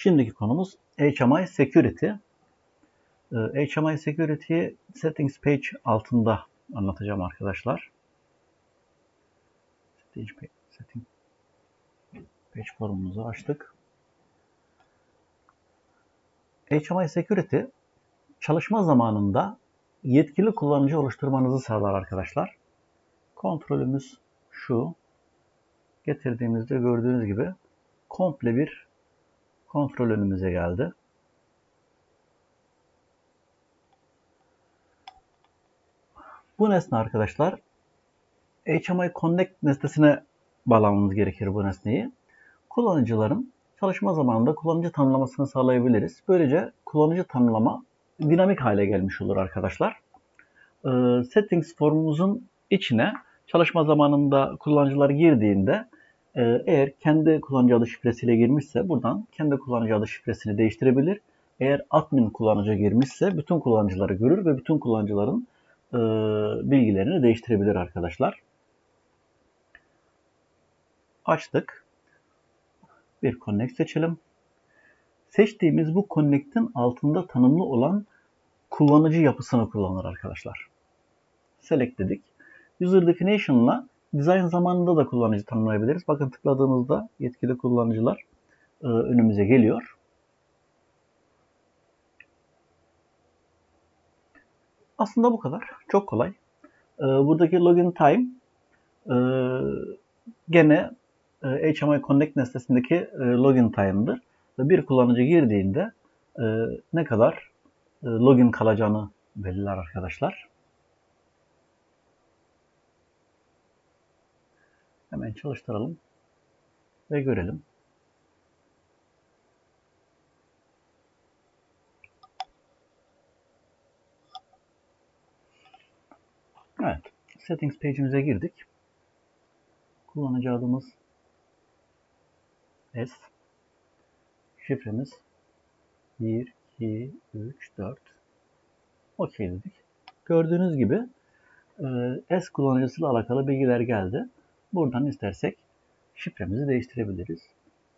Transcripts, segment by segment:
Şimdiki konumuz HMI Security. Ee, HMI Security'yi Settings Page altında anlatacağım arkadaşlar. Setting Page, setting page forumumuzu açtık. HMI Security çalışma zamanında yetkili kullanıcı oluşturmanızı sağlar arkadaşlar. Kontrolümüz şu. Getirdiğimizde gördüğünüz gibi komple bir kontrol önümüze geldi. Bu nesne arkadaşlar HMI Connect nesnesine bağlamamız gerekir bu nesneyi. Kullanıcıların çalışma zamanında kullanıcı tanımlamasını sağlayabiliriz. Böylece kullanıcı tanımlama dinamik hale gelmiş olur arkadaşlar. Ee, settings formumuzun içine çalışma zamanında kullanıcılar girdiğinde eğer kendi kullanıcı adı şifresiyle girmişse buradan kendi kullanıcı adı şifresini değiştirebilir. Eğer admin kullanıcı girmişse bütün kullanıcıları görür ve bütün kullanıcıların e, bilgilerini değiştirebilir arkadaşlar. Açtık. Bir connect seçelim. Seçtiğimiz bu connect'in altında tanımlı olan kullanıcı yapısını kullanır arkadaşlar. Select dedik. User definition'la design zamanında da kullanıcı tanımlayabiliriz. Bakın tıkladığımızda yetkili kullanıcılar e, önümüze geliyor. Aslında bu kadar. Çok kolay. E, buradaki login time e, gene e, HMI Connect nesnesindeki e, login time'dır. Bir kullanıcı girdiğinde e, ne kadar e, login kalacağını belirler arkadaşlar. Hemen çalıştıralım ve görelim. Evet, settings page'imize girdik. Kullanıcı adımız S. Şifremiz 1, 2, 3, 4. OK dedik. Gördüğünüz gibi e, S kullanıcısıyla alakalı bilgiler geldi. Buradan istersek şifremizi değiştirebiliriz.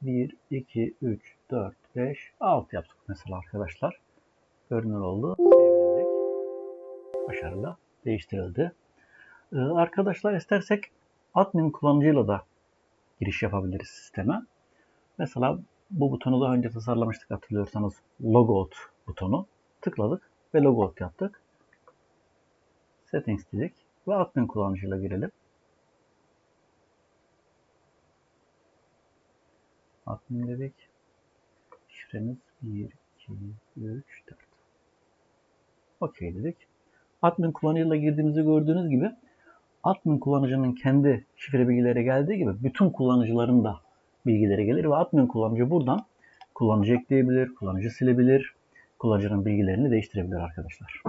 1, 2, 3, 4, 5, 6 yaptık mesela arkadaşlar. Görünür oldu. Sevdirdik. Başarılı değiştirildi. Ee, arkadaşlar istersek admin kullanıcıyla da giriş yapabiliriz sisteme. Mesela bu butonu daha önce tasarlamıştık hatırlıyorsanız logout butonu. Tıkladık ve logout yaptık. Settings dedik ve admin kullanıcıyla girelim. Admin dedik. Şifremiz 1, 2, 3, 4. OK dedik. Admin kullanıcıyla girdiğimizi gördüğünüz gibi admin kullanıcının kendi şifre bilgileri geldiği gibi bütün kullanıcıların da bilgileri gelir ve admin kullanıcı buradan kullanıcı ekleyebilir, kullanıcı silebilir, kullanıcının bilgilerini değiştirebilir arkadaşlar.